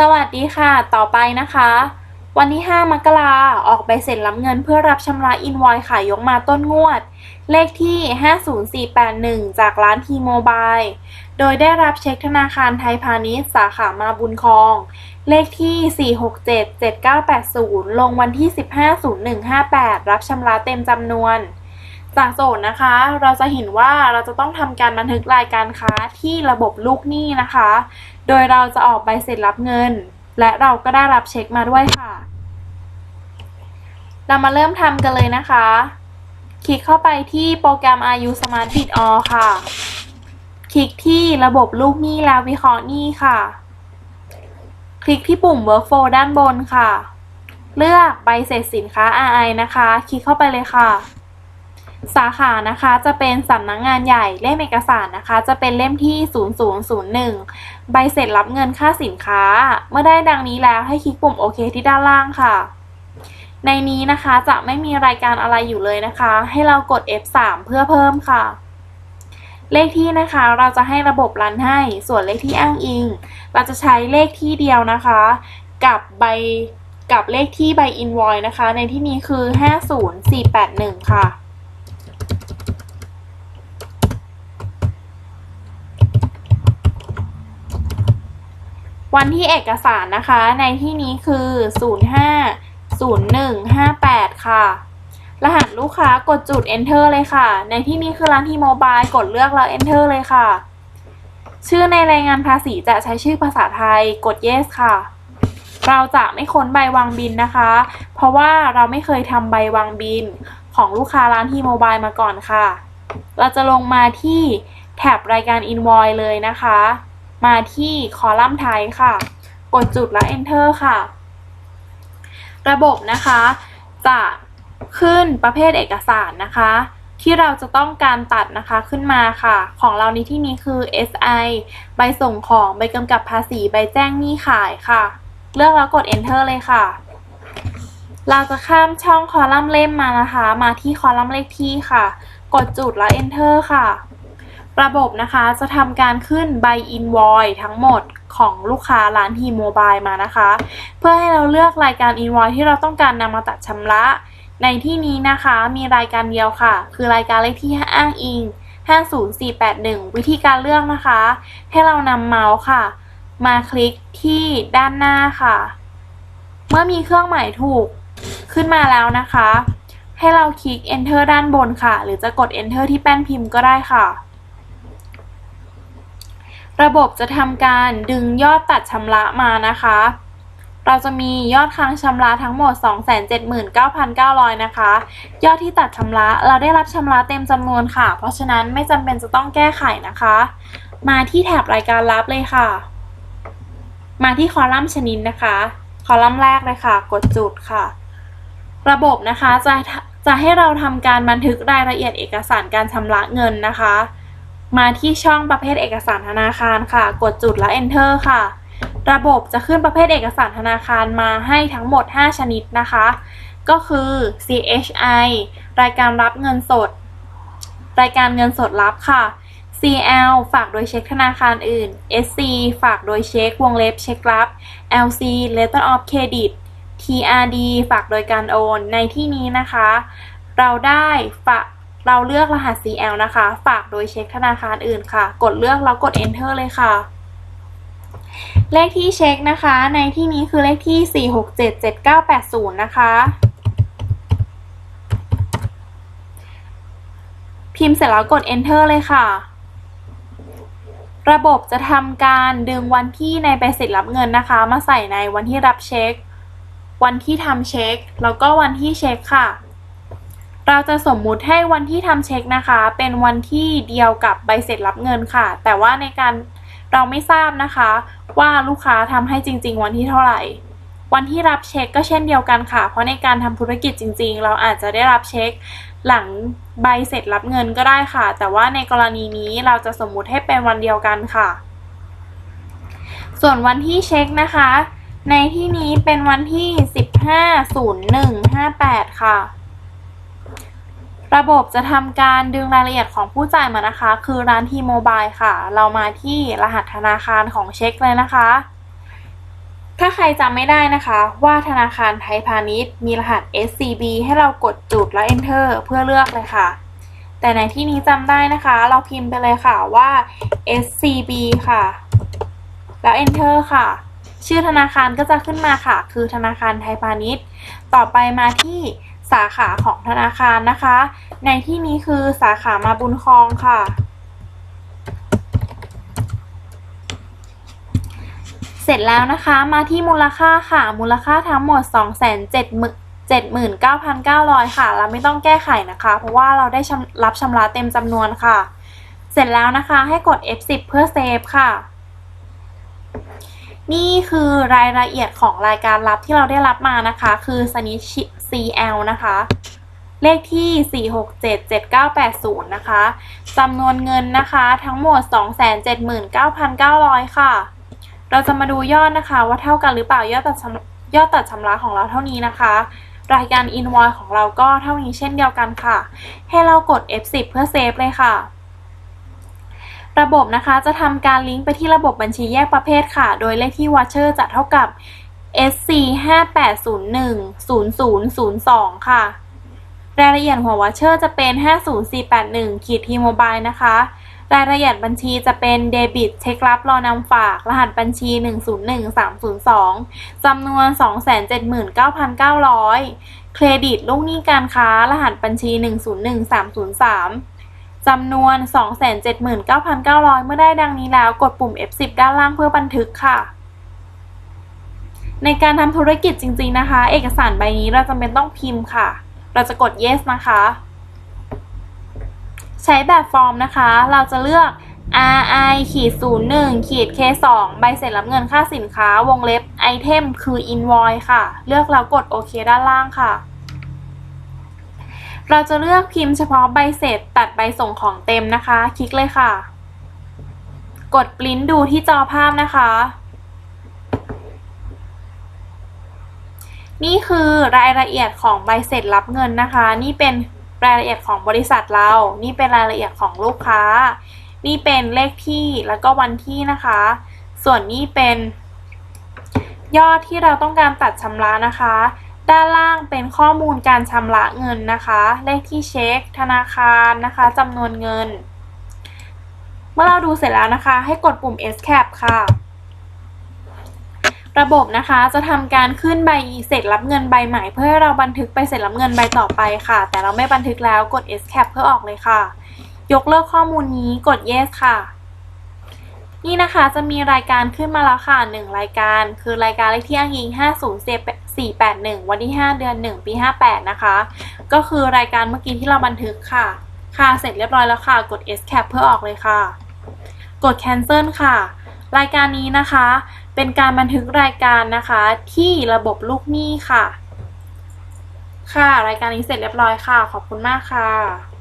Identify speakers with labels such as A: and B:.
A: สวัสดีค่ะ ต่อไปนะคะ วันที่ 5 มกราออกใบเสร็จรับเงินเพื่อรับชำระอินวอยขายยกมาต้นงวด เลขที่ 50481 จากร้านทีโมบาย โดยได้รับเช็คธนาคารไทยพาณิชย์สาขามาบุญคอง เลขที่ 4677980 ลงวันที่ 150158 รับชำระเต็มจำนวนจากโจทย์นะคะ เราจะเห็นว่าเราจะต้องทำการบันทึกรายการค้าที่ระบบลูกหนี้นะคะ โดยเราจะออกใบเสร็จรับเงิน และเราก็ได้รับเช็คมาด้วยค่ะ เรามาเริ่มทำกันเลยนะคะ คลิกเข้าไปที่โปรแกรม RU Smart Bid All ค่ะ คลิกที่ระบบลูกหนี้แล้ววิเคราะห์หนี้ค่ะ คลิกที่ปุ่ม Workflow ด้านบนค่ะ เลือกใบเสร็จสินค้า RI นะคะ คลิกเข้าไปเลยค่ะ สาขานะคะจะเป็นสำนักงงานใหญ่เล่มเอกสารนะคะ จะเป็นเล่มที่ 0001 ใบเสร็จรับเงินค่าสินค้า เมื่อได้ดังนี้แล้วให้คลิกปุ่มโอเคที่ด้านล่างค่ะ ในนี้นะคะจะไม่มีรายการอะไรอยู่เลยนะคะ ให้เรากด F3 เพื่อเพิ่มค่ะ เลขที่นะคะเราจะให้ระบบรันให้ ส่วนเลขที่อ้างอิง เราจะใช้เลขที่เดียวนะคะ กับใบกับเลขที่ใบอินวอยนะคะ ในที่นี้คือ 50481 ค่ะ วันที่เอกสารนะคะในที่นี้คือ 050158 ค่ะ รหัสลูกค้ากดจุด enter เลยค่ะ ในที่นี้คือร้านทีโมบายกดเลือกแล้ว enter เลยค่ะ ชื่อในรายงานภาษีจะใช้ชื่อภาษาไทยกด yes ค่ะ เราจะไม่ค้นใบวางบินนะคะ เพราะว่าเราไม่เคยทำใบวางบินของลูกค้าร้านทีโมบายมาก่อนค่ะ เราจะลงมาที่แท็บรายการ invoice เลยนะคะ มาที่คอลัมน์ไทยค่ะ กดจุดแล้ว enter ค่ะ ระบบนะคะ จะขึ้นประเภทเอกสารนะคะ ที่เราจะต้องการตัดนะคะขึ้นมาค่ะ ของเราในที่นี้คือ SI ใบส่งของ ใบกำกับภาษี ใบแจ้งหนี้ขายค่ะ เลือกแล้วกด enter เลยค่ะ เราจะข้ามช่องคอลัมน์เล่มมานะคะ มาที่คอลัมน์เลขที่ค่ะ กดจุดแล้ว enter ค่ะ ระบบนะคะจะทำการขึ้นใบ invoice ทั้งหมดของลูกค้าร้านทีโมบายมานะคะ เพื่อให้เราเลือกรายการ invoice ที่เราต้องการนำมาตัดชำระ ในที่นี้นะคะมีรายการเดียวค่ะ คือรายการเลขที่อ้างอิง50481 วิธีการเลือกนะคะ ให้เรานำเมาส์ค่ะ มาคลิกที่ด้านหน้าค่ะ เมื่อมีเครื่องหมายถูกขึ้นมาแล้วนะคะ ให้เราคลิก enter ด้านบนค่ะ หรือจะกด enter ที่แป้นพิมพ์ก็ได้ค่ะ ระบบจะทำการดึงยอดตัดชำระมานะคะ เราจะมียอดค้างชำระทั้งหมด 279,900 นะคะ ยอดที่ตัดชำระเราได้รับชำระเต็มจำนวนค่ะ เพราะฉะนั้นไม่จำเป็นจะต้องแก้ไขนะคะ มาที่แถบรายการรับเลยค่ะ มาที่คอลัมน์ชนิดนะคะ คอลัมน์แรกเลยค่ะ กดจุดค่ะ ระบบนะคะจะจะให้เราทำการบันทึกรายละเอียดเอกสารการชำระเงินนะคะ มาที่ช่องประเภทเอกสารธนาคารค่ะ กดจุดแล้ว enter ค่ะ ระบบจะขึ้นประเภทเอกสารธนาคารมาให้ทั้งหมด 5 ชนิดนะคะ ก็คือ CHI รายการรับเงินสด รายการเงินสดรับค่ะ CL ฝากโดยเช็คธนาคารอื่น SC ฝากโดยเช็ควงเล็บเช็ครับ LC Letter of Credit TRD ฝากโดยการโอน ในที่นี้นะคะ เราได้ฝากเราเลือกรหัส CL นะคะ ฝากโดยเช็คธนาคารอื่นค่ะ กดเลือกแล้วกด enter เลยค่ะ เลขที่เช็คนะคะ ในที่นี้คือเลขที่ 4677980 นะคะ พิมพ์เสร็จแล้วกด enter เลยค่ะ ระบบจะทำการดึงวันที่ในใบเสร็จรับเงินนะคะ มาใส่ในวันที่รับเช็ค วันที่ทำเช็ค แล้วก็วันที่เช็คค่ะ เราจะสมมุติให้วันที่ทำเช็คนะคะ เป็นวันที่เดียวกับใบเสร็จรับเงินค่ะ แต่ว่าในการเราไม่ทราบนะคะ ว่าลูกค้าทำให้จริง ๆ วันที่เท่าไหร่ วันที่รับเช็คก็เช่นเดียวกันค่ะ เพราะในการทำธุรกิจจริง ๆ เราอาจจะได้รับเช็ค หลังใบเสร็จรับเงินก็ได้ค่ะ แต่ว่าในกรณีนี้เราจะสมมุติให้เป็นวันเดียวกันค่ะ ส่วนวันที่เช็คนะคะ ในที่นี้เป็นวันที่ 150158 ค่ะ ระบบจะทำการดึงรายละเอียดของผู้จ่ายมานะคะ คือร้านทีโมบายค่ะ เรามาที่รหัสธนาคารของเช็คเลยนะคะ ถ้าใครจำไม่ได้นะคะว่าธนาคารไทยพาณิชย์มีรหัส SCB ให้เรากดจุดแล้ว Enter เพื่อเลือกเลยค่ะ แต่ในที่นี้จำได้นะคะ เราพิมพ์ไปเลยค่ะว่า SCB ค่ะ แล้ว Enter ค่ะ ชื่อธนาคารก็จะขึ้นมาค่ะ คือธนาคารไทยพาณิชย์ ต่อไปมาที่สาขาของธนาคารนะคะ ในที่นี้คือสาขามาบุญครองค่ะ เสร็จแล้วนะคะมาที่มูลค่าค่ะ มูลค่าทั้งหมด 2 7 7 79,900 ค่ะ เราไม่ต้องแก้ไขนะคะ เพราะว่าเราได้รับชำระเต็มจำนวนค่ะ เสร็จแล้วนะคะให้กด F10 เพื่อเซฟค่ะ นี่คือรายละเอียดของรายการรับที่เราได้รับมานะคะ คือสนิช CL นะคะ เลขที่ 4677980 นะคะจำนวนเงินนะคะ ทั้งหมด 279,900 ค่ะ เราจะมาดูยอดนะคะ ว่าเท่ากันหรือเปล่ายอดตัดยอดตัดชำระของเราเท่านี้นะคะ รายการ invoice ของเราก็เท่านี้เช่นเดียวกันค่ะ ให้เรากด F10 เพื่อเซฟเลยค่ะ ระบบนะคะจะทำการลิงก์ไปที่ระบบบัญชีแยกประเภทค่ะ โดยเลขที่ voucher จะเท่ากับ SC 5801 0002 ค่ะ รายละเอียดหัววอเชอร์จะเป็น 50481ขีดทีโมบายนะคะ รายละเอียดบัญชีจะเป็นเดบิตเช็ครับรอนำฝาก รหัสบัญชี 101302จำนวน 279,900 เครดิตลูกหนี้การค้า รหัสบัญชี 101303จำนวน 279,900 เมื่อได้ดังนี้แล้วกดปุ่ม F10 ด้านล่างเพื่อบันทึกค่ะในการทำธุรกิจจริงๆนะคะ เอกสารใบนี้เราจำเป็นต้องพิมพ์ค่ะ เราจะกด yes นะคะ ใช้แบบฟอร์มนะคะ เราจะเลือก RI ขีด01ขีด K 2ใบเสร็จรับเงินค่าสินค้าวงเล็บไอเทมคือ invoice ค่ะ เลือกแล้วกดโอเคด้านล่างค่ะ เราจะเลือกพิมพ์เฉพาะใบเสร็จตัดใบส่งของเต็มนะคะ คลิกเลยค่ะ กดปริ้นดูที่จอภาพนะคะ นี่คือรายละเอียดของใบเสร็จรับเงินนะคะ นี่เป็น รายละเอียดของบริษัทเรา นี่เป็นรายละเอียดของลูกค้า นี่เป็นเลขที่แล้วก็วันที่นะคะ ส่วนนี้เป็นยอดที่เราต้องการตัดชำระนะคะ ด้านล่างเป็นข้อมูลการชำระเงินนะคะ เลขที่เช็ค ธนาคารนะคะจำนวนเงิน เมื่อเราดูเสร็จแล้วนะคะ ให้กดปุ่ม escape ค่ะ ระบบนะคะจะทำการขึ้นใบเสร็จรับเงินใบใหม่ เพื่อให้เราบันทึกไปเสร็จรับเงินใบต่อไปค่ะ แต่เราไม่บันทึกแล้วกด escape เพื่อออกเลยค่ะ ยกเลิกข้อมูลนี้กด yes ค่ะ นี่นะคะจะมีรายการขึ้นมาแล้วค่ะหนึ่งรายการ คือรายการเลขที่อ้างอิง 50481 วันที่ 5 เดือน 1 ปี 58 นะคะ ก็คือรายการเมื่อกี้ที่เราบันทึกค่ะ ค่ะเสร็จเรียบร้อยแล้วค่ะ กด escape เพื่อออกเลยค่ะ กด cancel ค่ะ รายการนี้นะคะ เป็นการบันทึกรายการนะคะที่ระบบลูกหนี้ค่ะ ค่ะรายการนี้เสร็จเรียบร้อยค่ะ ขอบคุณมากค่ะ